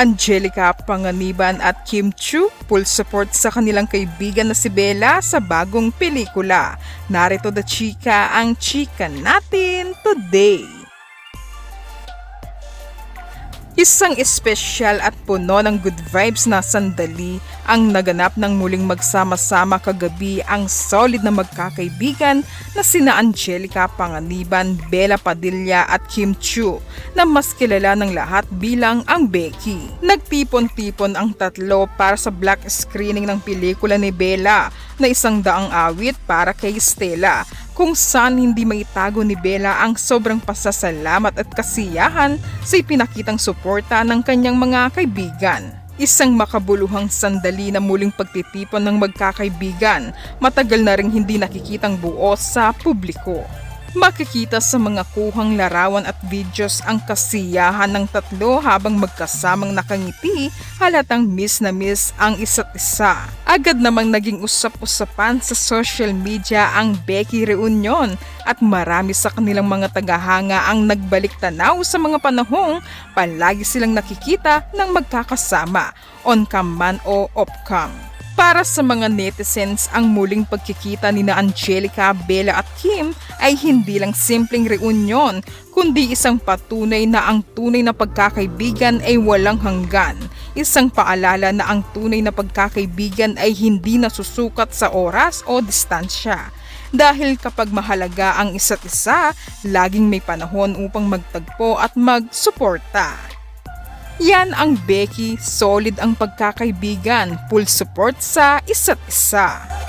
Angelica Panganiban at Kim Chu, full support sa kanilang kaibigan na si Bella sa bagong pelikula. Narito the chika ang chika natin today. Isang espesyal at puno ng good vibes na sandali ang naganap ng muling magsama-sama kagabi ang solid na magkakaibigan na sina Angelica Panganiban, Bella Padilla at Kim Chu na mas kilala ng lahat bilang ang Becky. Nagtipon-tipon ang tatlo para sa black screening ng pelikula ni Bella na isang daang awit para kay Stella kung saan hindi maitago ni Bella ang sobrang pasasalamat at kasiyahan sa ipinakitang suporta ng kanyang mga kaibigan. Isang makabuluhang sandali na muling pagtitipon ng magkakaibigan, matagal na ring hindi nakikitang buo sa publiko. Makikita sa mga kuhang larawan at videos ang kasiyahan ng tatlo habang magkasamang nakangiti halatang miss na miss ang isa't isa. Agad namang naging usap-usapan sa social media ang Becky Reunion at marami sa kanilang mga tagahanga ang nagbalik tanaw sa mga panahong palagi silang nakikita ng magkakasama on-cam man o off-cam. Para sa mga netizens, ang muling pagkikita ni na Angelica, Bella at Kim ay hindi lang simpleng reunion, kundi isang patunay na ang tunay na pagkakaibigan ay walang hanggan. Isang paalala na ang tunay na pagkakaibigan ay hindi nasusukat sa oras o distansya. Dahil kapag mahalaga ang isa't isa, laging may panahon upang magtagpo at magsuporta. Yan ang Becky, solid ang pagkakaibigan, full support sa isa't isa.